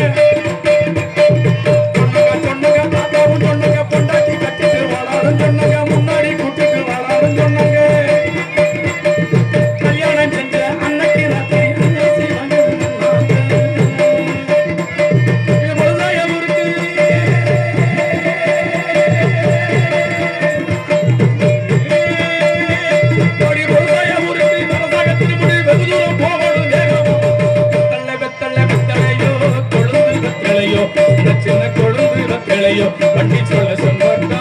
Yeah. இந்த சின்ன குழந்தை வெத்தலையோ பண்ணி சொல்ல சொன்ன